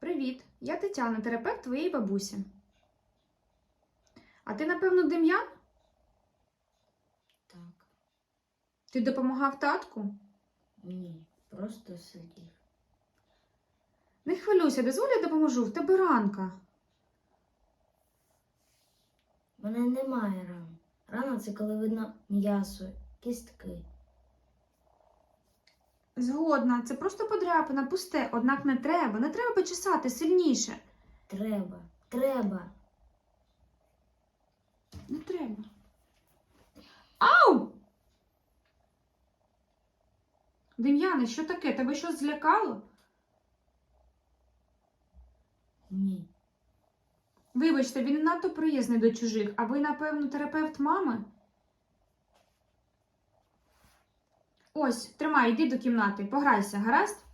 Привіт, я Тетяна, терапевт твоєї бабусі. А ти, напевно, Дем'ян? Так, Ти допомагав татку? ні, просто сидів. Не хвилюйся, дозволь, я допоможу, в тебе ранка. У мене немає ран. Рана це коли видно м'ясо, кістки. Згодна, це просто подряпина, пусте, однак не треба, не треба почесати сильніше. Треба, треба. Не треба. Ау! Дем'яне, що таке? Тебе щось злякало? Ні. Вибачте, він надто приязний до чужих, а ви, напевно, терапевт мами? Ось, тримай, йди до кімнати, пограйся, гаразд?